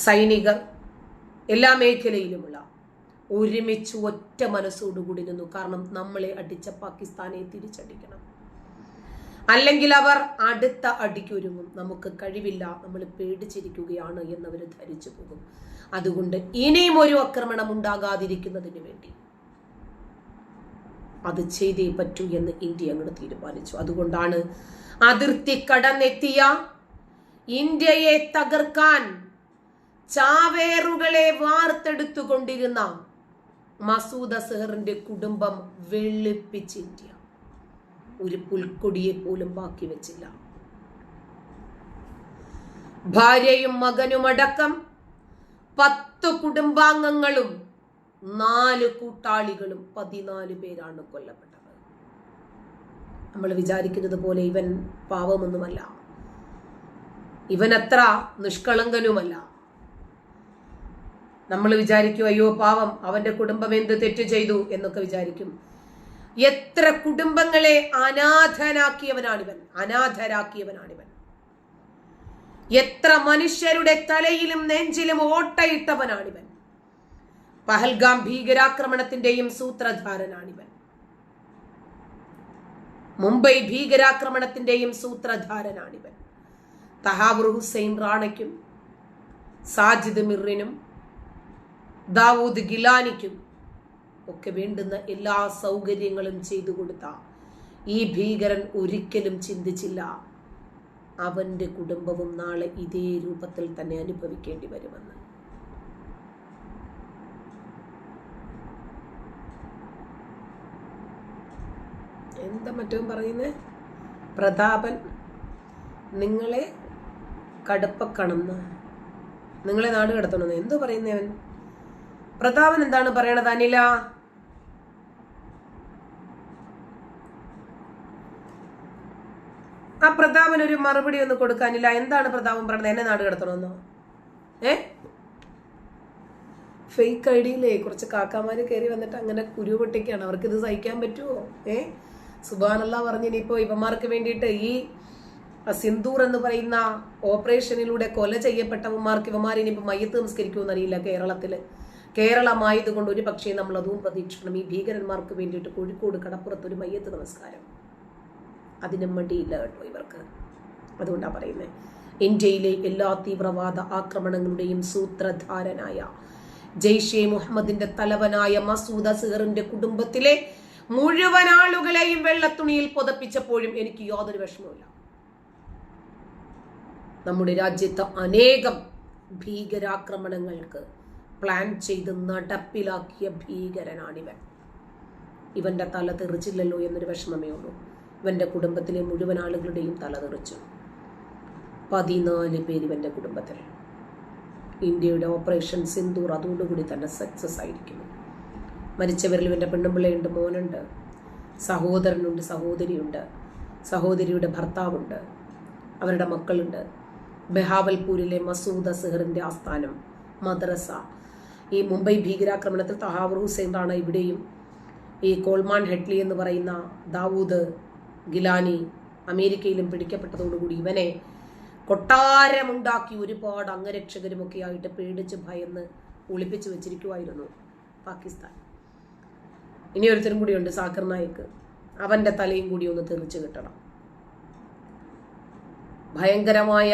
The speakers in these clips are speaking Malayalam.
സൈനികർ എല്ലാ മേഖലയിലുമുള്ള ഒരുമിച്ച് ഒറ്റ മനസ്സോടുകൂടി നിന്നു. കാരണം നമ്മളെ അടിച്ച പാകിസ്ഥാനെ തിരിച്ചടിക്കണം. അല്ലെങ്കിൽ അവർ അടുത്ത അടിക്കൊരുങ്ങും നമുക്ക് കഴിവില്ല. നമ്മൾ പേടിച്ചിരിക്കുകയാണ് എന്നവർ ധരിച്ചു പോകും. അതുകൊണ്ട് ഇനിയും ഒരു ആക്രമണം ഉണ്ടാകാതിരിക്കുന്നതിന് വേണ്ടി അത് ചെയ്തേ പറ്റൂ എന്ന് ഇന്ത്യ അങ്ങോട്ട് തീരുമാനിച്ചു. അതുകൊണ്ടാണ് അതിർത്തി കടന്നെത്തിയ ഇന്ത്യയെ തകർക്കാൻ ചാവേറുകളെ വാർത്തെടുത്തുകൊണ്ടിരുന്ന മസൂദ് അസഹറിന്റെ കുടുംബം വെളുപ്പിച്ച് ഇന്ത്യ. ഒരു പുൽക്കൊടിയെ പോലും ബാക്കി വെച്ചില്ല. ഭാര്യയും മകനുമടക്കം പത്ത് കുടുംബാംഗങ്ങളും നാല് കൂട്ടാളികളും പതിനാല് പേരാണ് കൊല്ലപ്പെട്ടത്. നമ്മൾ വിചാരിക്കുന്നത് പോലെ ഇവൻ പാവമൊന്നുമല്ല. ഇവൻ അത്ര നിഷ്കളങ്കനുമല്ല. നമ്മൾ വിചാരിക്കും അയ്യോ പാവം അവന്റെ കുടുംബം എന്ത് തെറ്റ് ചെയ്തു? എന്നൊക്കെ വിചാരിക്കും. എത്ര കുടുംബങ്ങളെ അനാഥനാക്കിയവനാണിവൻ. അനാഥരാക്കിയവനാണിവൻ. എത്ര മനുഷ്യരുടെ തലയിലും നെഞ്ചിലും ഓട്ടയിട്ടവനാണിവൻ. പഹൽഗാം ഭീകരാക്രമണത്തിന്റെയും സൂത്രധാരനാണിവൻ. മുംബൈ ഭീകരാക്രമണത്തിന്റെയും സൂത്രധാരനാണിവൻ. തഹാബുർ ഹുസൈൻ റാണയ്ക്കും സാജിദ് മിറിനും ദാവൂദ് ഗിലാനിക്കും ഒക്കെ വേണ്ടുന്ന എല്ലാ സൗകര്യങ്ങളും ചെയ്തു കൊടുത്ത ഈ ഭീകരൻ ഒരിക്കലും ചിന്തിച്ചില്ല. അവന്റെ കുടുംബവും നാളെ ഇതേ രൂപത്തിൽ തന്നെ അനുഭവിക്കേണ്ടി വരുമെന്ന്. എന്താ മറ്റും പറയുന്നത് പ്രതാപൻ നിങ്ങളെ കടുപ്പക്കണമെന്ന് നിങ്ങളെ നാട് കടത്തണമെന്ന് എന്തോ പറയുന്നവൻ പ്രതാപൻ എന്താണ് പറയണത് അനില? ആ പ്രതാപൻ ഒരു മറുപടി ഒന്ന് കൊടുക്കാനില്ല എന്താണ് പ്രതാപൻ പറയുന്നത് എന്നെ നാട് കടത്തണമെന്നോ ഏ? ഫേക്ക് ഐ ഡിയിലേ കുറച്ച് കാക്കാമാര് കയറി വന്നിട്ട് അങ്ങനെ കുരു പൊട്ടിക്കാണ്. അവർക്ക് ഇത് സഹിക്കാൻ പറ്റുമോ ഏ? സുബാനല്ല പറഞ്ഞ് ഇനിയിപ്പോ ഇവന്മാർക്ക് വേണ്ടിയിട്ട് ഈ സിന്ദൂർ എന്ന് പറയുന്ന ഓപ്പറേഷനിലൂടെ കൊല ചെയ്യപ്പെട്ടവന്മാർക്ക് ഇവന്മാർ ഇനിയിപ്പോൾ മയ്യത്ത് നമസ്കരിക്കുമെന്ന് അറിയില്ല കേരളമായത് കേരളമായതുകൊണ്ട് ഒരു പക്ഷേ നമ്മൾ അതും പ്രതീക്ഷിക്കണം. ഈ ഭീകരന്മാർക്ക് വേണ്ടിയിട്ട് കോഴിക്കോട് കടപ്പുറത്ത് ഒരു മയ്യത്ത് നമസ്കാരം. അതിന് മടിയില്ല കേട്ടോ ഇവർക്ക്. അതുകൊണ്ടാണ് പറയുന്നത് ഇന്ത്യയിലെ എല്ലാ തീവ്രവാദ ആക്രമണങ്ങളുടെയും സൂത്രധാരനായ ജെയ്ഷെ മുഹമ്മദിന്റെ തലവനായ മസൂദ് അസഹറിന്റെ കുടുംബത്തിലെ മുഴുവൻ ആളുകളെയും വെള്ളത്തുണിയിൽ പുതപ്പിച്ചപ്പോഴും എനിക്ക് യാതൊരു വിഷമവുമില്ല. നമ്മുടെ രാജ്യത്ത് അനേകം ഭീകരാക്രമണങ്ങൾക്ക് പ്ലാൻ ചെയ്ത് നടപ്പിലാക്കിയ ഭീകരനാണിവൻ. ഇവന്റെ തല തെറിച്ചില്ലല്ലോ എന്നൊരു വിഷമമേ ഉള്ളൂ. ഇവന്റെ കുടുംബത്തിലെ മുഴുവൻ ആളുകളുടെയും തല തെറിച്ചു. പതിനാല് പേര് ഇവന്റെ കുടുംബത്തിൽ. ഇന്ത്യയുടെ ഓപ്പറേഷൻ സിന്ദൂർ അതോടുകൂടി തന്നെ സക്സസ് ആയിരിക്കുന്നു. മരിച്ചവരിൽ ഇവന്റെ പെണ്ണുമ്പിള്ളയുണ്ട് മോനുണ്ട് സഹോദരനുണ്ട് സഹോദരിയുണ്ട് സഹോദരിയുടെ ഭർത്താവുണ്ട് അവരുടെ മക്കളുണ്ട്. ബെഹാവൽപൂരിലെ മസൂദ് അസഹറിന്റെ ആസ്ഥാനം മദ്രസ. ഈ മുംബൈ ഭീകരാക്രമണത്തിൽ തഹാവർ ഹുസൈനാണ് ഇവിടെയും ഈ കോൾമാൻ ഹെഡ്ലി എന്ന് പറയുന്ന ദാവൂദ് ഗിലാനി അമേരിക്കയിലും പിടിക്കപ്പെട്ടതോടുകൂടി ഇവനെ കൊട്ടാരമുണ്ടാക്കി ഒരുപാട് അംഗരക്ഷകരുമൊക്കെ ആയിട്ട് പേടിച്ച് ഭയന്ന് ഒളിപ്പിച്ചു വെച്ചിരിക്കുമായിരുന്നു പാകിസ്ഥാൻ. ഇനി ഒരുത്തരും കൂടിയുണ്ട് സാക്കർ നായിക്ക് അവന്റെ തലയും കൂടി ഒന്ന് തെറിച്ച് കിട്ടണം. ഭയങ്കരമായ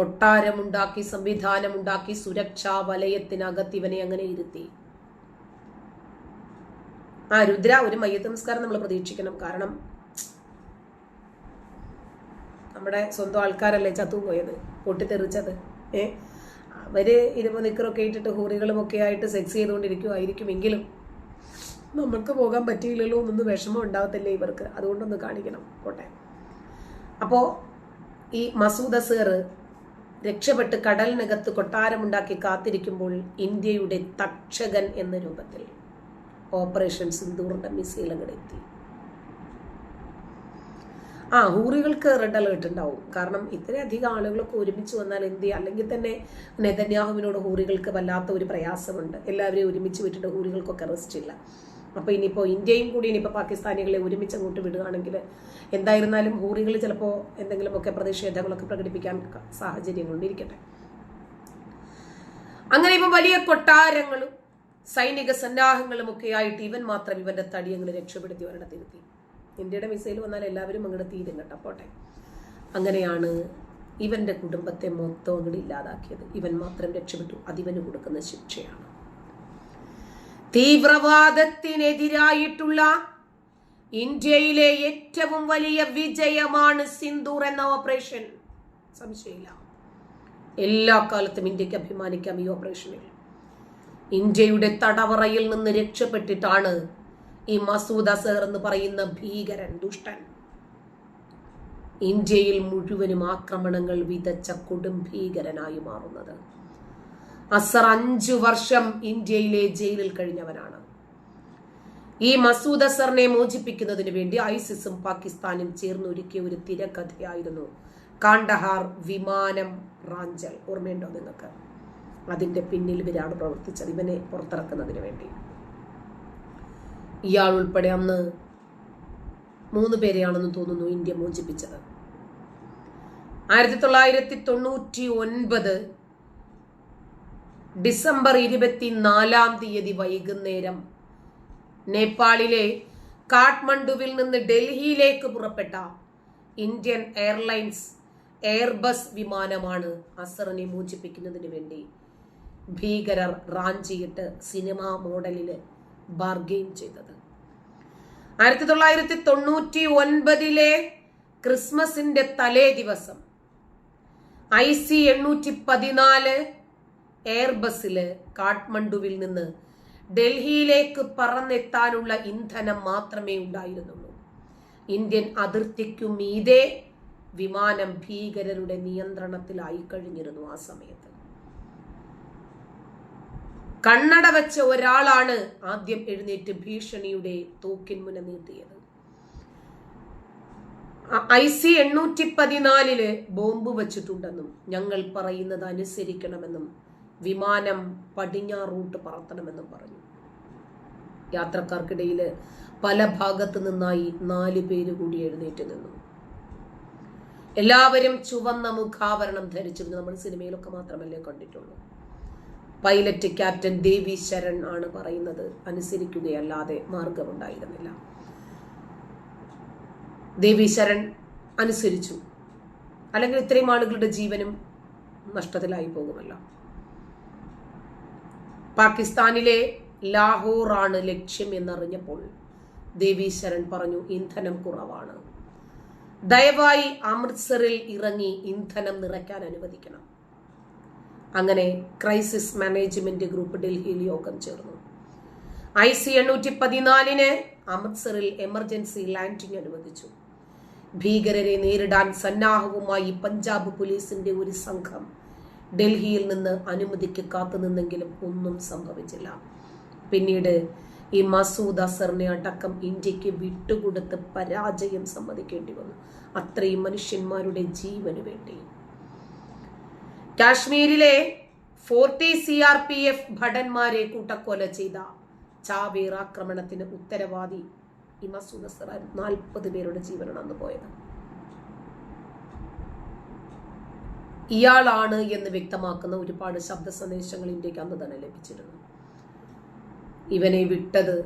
കൊട്ടാരമുണ്ടാക്കി സംവിധാനമുണ്ടാക്കി സുരക്ഷാ വലയത്തിനകത്ത് ഇവനെ അങ്ങനെ ഇരുത്തി. ആ രുദ്ര ഒരു മയ്യത്ത് നമസ്കാരം നമ്മൾ പ്രതീക്ഷിക്കണം. കാരണം നമ്മുടെ സ്വന്തം ആൾക്കാരല്ലേ ചത്തുപോയത് പൊട്ടിത്തെറിച്ചത്. ഏ? അവർ ഇരുപത് നിക്കറൊക്കെ ഇട്ടിട്ട് ഹൂറികളും ഒക്കെ ആയിട്ട് സെക്സ് ചെയ്തുകൊണ്ടിരിക്കുമായിരിക്കുമെങ്കിലും നമ്മൾക്ക് പോകാൻ പറ്റിയില്ലല്ലോ എന്നൊന്നും വിഷമം ഉണ്ടാവത്തില്ലേ ഇവർക്ക്. അതുകൊണ്ടൊന്ന് കാണിക്കണം. കോട്ടെ അപ്പോ ഈ മസൂദ് അസേർ രക്ഷപ്പെട്ട് കടലിനകത്ത് കൊട്ടാരമുണ്ടാക്കി കാത്തിരിക്കുമ്പോൾ ഇന്ത്യയുടെ തക്ഷകൻ എന്ന രൂപത്തിൽ ഓപ്പറേഷൻ സിന്ധൂറിന്റെ മിസൈൽ അങ്ങോട്ട് എത്തി. ആ ഹൂറികൾക്ക് റെഡ് അലേർട്ട് ഉണ്ടാവും. കാരണം ഇത്രയധികം ആളുകളൊക്കെ ഒരുമിച്ച് വന്നാൽ എന്ത് ചെയ്യുക അല്ലെങ്കിൽ തന്നെ നെതന്യാഹുവിനോട് ഹൂറികൾക്ക് വല്ലാത്ത ഒരു പ്രയാസമുണ്ട്. എല്ലാവരെയും ഒരുമിച്ച് വിട്ടിട്ട് ഹൂറികൾക്കൊക്കെ റെസ്റ്റ് ഇല്ല. അപ്പോൾ ഇനിയിപ്പോൾ ഇന്ത്യയും കൂടി ഇനിയിപ്പോൾ പാകിസ്ഥാനികളെ ഒരുമിച്ച് അങ്ങോട്ട് വിടുകയാണെങ്കിൽ എന്തായിരുന്നാലും ഹൂറികൾ ചിലപ്പോൾ എന്തെങ്കിലുമൊക്കെ പ്രതിഷേധങ്ങളൊക്കെ പ്രകടിപ്പിക്കാൻ സാഹചര്യങ്ങളുണ്ടിരിക്കട്ടെ അങ്ങനെ ഇപ്പം വലിയ കൊട്ടാരങ്ങളും സൈനിക സന്നാഹങ്ങളും ഒക്കെ ആയിട്ട് ഇവൻ മാത്രം ഇവന്റെ തടിയങ്ങൾ രക്ഷപ്പെടുത്തി ഒരിടത്തിരുത്തി. ഇന്ത്യയുടെ മിസൈൽ വന്നാൽ എല്ലാവരും അങ്ങോട്ട് തീരും കേട്ടോ. പോട്ടെ. അങ്ങനെയാണ് ഇവന്റെ കുടുംബത്തെ മൊത്തം അങ്ങോട്ട് ഇല്ലാതാക്കിയത്. ഇവൻ മാത്രം രക്ഷപ്പെട്ടു. അതിവന് കൊടുക്കുന്ന ശിക്ഷയാണ്. തീവ്രവാദത്തിനെതിരായിട്ടുള്ള ഇന്ത്യയിലെ ഏറ്റവും വലിയ വിജയമാണ് സിന്ദൂർ എന്ന ഓപ്പറേഷൻ. സംശയമില്ല. എല്ലാ കാലത്തും ഇന്ത്യയ്ക്ക് അഭിമാനിക്കാം ഈ ഓപ്പറേഷനിൽ. ഇന്ത്യയുടെ തടവറയിൽ നിന്ന് രക്ഷപ്പെട്ടിട്ടാണ് ഈ മസൂദ് അസഹർ എന്ന് പറയുന്ന ഭീകരൻ ദുഷ്ടൻ. ഇന്ത്യയിൽ മുഴുവനും ആക്രമണങ്ങൾ വിതച്ച കൊടും ഭീകരനായി മാറുന്നത്. അസർ അഞ്ചു വർഷം ഇന്ത്യയിലെ ജയിലിൽ കഴിഞ്ഞവനാണ്. ഈ മസൂദ് അസറിനെ മോചിപ്പിക്കുന്നതിന് വേണ്ടി ഐസിസും പാകിസ്ഥാനും ചേർന്നൊരുക്കിയ ഒരു തിരക്കഥയായിരുന്നു കാണ്ടഹാർ വിമാനം റാഞ്ചൽ. ഓർമ്മയുണ്ടോ നിങ്ങൾക്ക്? അതിന്റെ പിന്നിൽ ഇവരാണ് പ്രവർത്തിച്ചത് ഇവനെ പുറത്തിറക്കുന്നതിന് വേണ്ടി. ഇയാൾ ഉൾപ്പെടെ അന്ന് മൂന്ന് പേരെയാണെന്ന് തോന്നുന്നു ഇന്ത്യ മോചിപ്പിച്ചത്. ആയിരത്തി തൊള്ളായിരത്തി തൊണ്ണൂറ്റി ഒൻപത് ഡിസംബർ ഇരുപത്തിനാലാം തീയതി വൈകുന്നേരം നേപ്പാളിലെ കാഠ്മണ്ഡുവിൽ നിന്ന് ഡൽഹിയിലേക്ക് പുറപ്പെട്ട ഇന്ത്യൻ എയർലൈൻസ് എയർബസ് വിമാനമാണ് അസറിനെ മോചിപ്പിക്കുന്നതിന് വേണ്ടി ഭീകരർ റാഞ്ചിയിട്ട് സിനിമാ മോഡലിൽ ബാർഗെയിൻ ചെയ്തത്. ആയിരത്തി തൊള്ളായിരത്തി തൊണ്ണൂറ്റി ഒൻപതിലെ ക്രിസ്മസിന്റെ തലേ ദിവസം ഐ സി എണ്ണൂറ്റി പതിനാല് എയർബസിൽ കാഠ്മണ്ഡുവിൽ നിന്ന് ഡൽഹിയിലേക്ക് പറന്നെത്താനുള്ള ഇന്ധനം മാത്രമേ ഉണ്ടായിരുന്നുള്ളൂ. ഇന്ത്യൻ അതിർത്തിക്കു മീതെ വിമാനം ഭീകരരുടെ നിയന്ത്രണത്തിലായി കഴിഞ്ഞിരുന്നു ആ സമയത്ത്. കണ്ണട വെച്ച ഒരാളാണ് ആദ്യം എഴുന്നേറ്റ് ഭീഷണിയുടെ തോക്കിൻ നീട്ടിയത്. ഐ സി എണ്ണൂറ്റി പതിനാലിൽ ബോംബ് വച്ചിട്ടുണ്ടെന്നും ഞങ്ങൾ പറയുന്നത് അനുസരിക്കണമെന്നും വിമാനം പടിഞ്ഞാറൂട്ട് പറത്തണമെന്നും പറഞ്ഞു. യാത്രക്കാർക്കിടയിൽ പല ഭാഗത്തു നിന്നായി നാല് പേര് കൂടി എഴുന്നേറ്റ് നിന്നു. എല്ലാവരും ചുവന്ന മുഖാവരണം ധരിച്ചിരുന്നു. നമ്മൾ സിനിമയിലൊക്കെ മാത്രമല്ലേ കണ്ടിട്ടുള്ളൂ. പൈലറ്റ് ക്യാപ്റ്റൻ ദേവി ശരൺ ആണ് പറയുന്നത് അനുസരിക്കുകയല്ലാതെ മാർഗമുണ്ടായിരുന്നില്ല. ദേവി ശരൺ അനുസരിച്ചു. അല്ലെങ്കിൽ ഇത്രയും ആളുകളുടെ ജീവനും നഷ്ടത്തിലായി പോകുമല്ലോ. പാകിസ്ഥാനിലെ ലാഹോറാണ് ലക്ഷ്യം എന്നറിഞ്ഞപ്പോൾ ദേവി ശരൺ പറഞ്ഞു ഇന്ധനം കുറവാണ്. ദയവായി അമൃത്സറിൽ ഇറങ്ങി ഇന്ധനം നിറയ്ക്കാൻ അനുവദിക്കണം. അങ്ങനെ ക്രൈസിസ് മാനേജ്മെന്റ് ഗ്രൂപ്പ് ഡൽഹിയിൽ യോഗം ചേർന്നു. ഐ സി എണ്ണൂറ്റി പതിനാലിന് അമൃത്സറിൽ എമർജൻസി ലാൻഡിംഗ് അനുവദിച്ചു. ഭീകരരെ നേരിടാൻ സന്നാഹവുമായി പഞ്ചാബ് പോലീസിന്റെ ഒരു സംഘം ഡൽഹിയിൽ നിന്ന് അനുമതിക്ക് കാത്തുനിന്നെങ്കിലും ഒന്നും സംഭവിച്ചില്ല. പിന്നീട് ഈ മസൂദ് അസറിനെ അടക്കം ഇന്ത്യയ്ക്ക് വിട്ടുകൊടുത്ത് പരാജയം സമ്മതിക്കേണ്ടി വന്നു. അത്രയും മനുഷ്യന്മാരുടെ ജീവന് വേണ്ടി. കാശ്മീരിലെ forty C R P F ഭടന്മാരെ കൂട്ടക്കൊല ചെയ്ത ചാവേർ ആക്രമണത്തിന് ഉത്തരവാദി ഈ മസൂദ് അസർ നാൽപ്പത് പേരുടെ ജീവനാണ് അന്ന് പോയത്. ഇയാളാണ് എന്ന് വ്യക്തമാക്കുന്ന ഒരുപാട് ശബ്ദ സന്ദേശങ്ങൾ ഇന്ത്യയ്ക്ക് അന്ന് തന്നെ ലഭിച്ചിരുന്നു. ഇവനെ വിട്ടത്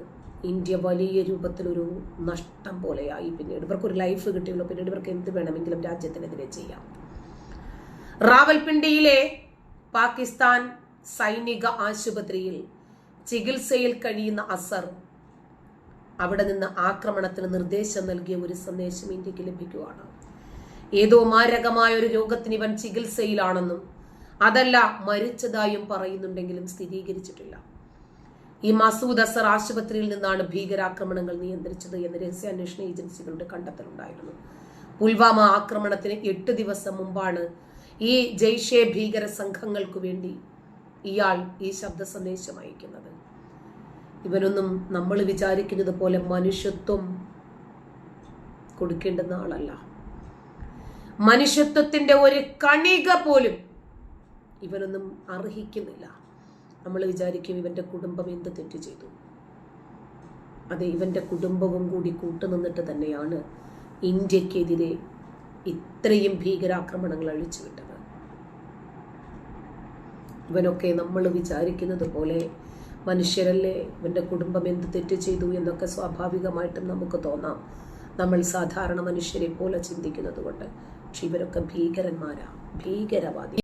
ഇന്ത്യ വലിയ രൂപത്തിലൊരു നഷ്ടം പോലെയായി. പിന്നീട് ഇവർക്കൊരു ലൈഫ് കിട്ടിയുള്ളൂ പിന്നീട് ഇവർക്ക് എന്ത് വേണമെങ്കിലും രാജ്യത്തിനെതിരെ ചെയ്യാം. റാവൽപിണ്ടിയിലെ പാകിസ്ഥാൻ സൈനിക ആശുപത്രിയിൽ ചികിത്സയിൽ കഴിയുന്ന അസർ അവിടെ നിന്ന് ആക്രമണത്തിന് നിർദ്ദേശം നൽകിയ ഒരു സന്ദേശം ഇന്ത്യയ്ക്ക് ലഭിക്കുകയാണ് ഏതോ മാരകമായ ഒരു രോഗത്തിന് ഇവൻ ചികിത്സയിലാണെന്നും അതല്ല മരിച്ചതായും പറയുന്നുണ്ടെങ്കിലും സ്ഥിരീകരിച്ചിട്ടില്ല. ഈ മസൂദ് അസർ ആശുപത്രിയിൽ നിന്നാണ് ഭീകരാക്രമണങ്ങൾ നിയന്ത്രിച്ചത് എന്ന് രഹസ്യാന്വേഷണ ഏജൻസികളുടെ കണ്ടെത്തലുണ്ടായിരുന്നു. പുൽവാമ ആക്രമണത്തിന് എട്ട് ദിവസം മുമ്പാണ് ഈ ജയ്ഷെ ഭീകര സംഘങ്ങൾക്കു വേണ്ടി ഇയാൾ ഈ ശബ്ദ സന്ദേശം അയക്കുന്നത്. ഇവനൊന്നും നമ്മൾ വിചാരിക്കുന്നത് പോലെ മനുഷ്യത്വം കൊടുക്കേണ്ടുന്ന ആളല്ല. മനുഷ്യത്വത്തിന്റെ ഒരു കണിക പോലും ഇവനൊന്നും അർഹിക്കുന്നില്ല. നമ്മൾ വിചാരിക്കും ഇവന്റെ കുടുംബം എന്ത് തെറ്റ് ചെയ്തു. അത് ഇവന്റെ കുടുംബവും കൂടി കൂട്ടുനിന്നിട്ട് തന്നെയാണ് ഇന്ത്യക്കെതിരെ ഇത്രയും ഭീകരാക്രമണങ്ങൾ അഴിച്ചുവിട്ടത് ഇവനൊക്കെ നമ്മൾ വിചാരിക്കുന്നത് പോലെ മനുഷ്യരല്ലേ ഇവന്റെ കുടുംബം എന്ത് തെറ്റ് ചെയ്തു എന്നൊക്കെ സ്വാഭാവികമായിട്ടും നമുക്ക് തോന്നാം. നമ്മൾ സാധാരണ മനുഷ്യരെ പോലെ ചിന്തിക്കുന്നത് കൊണ്ട് പക്ഷെ ഇവരൊക്കെ ഭീകരന്മാരാണ് ഭീകരവാദി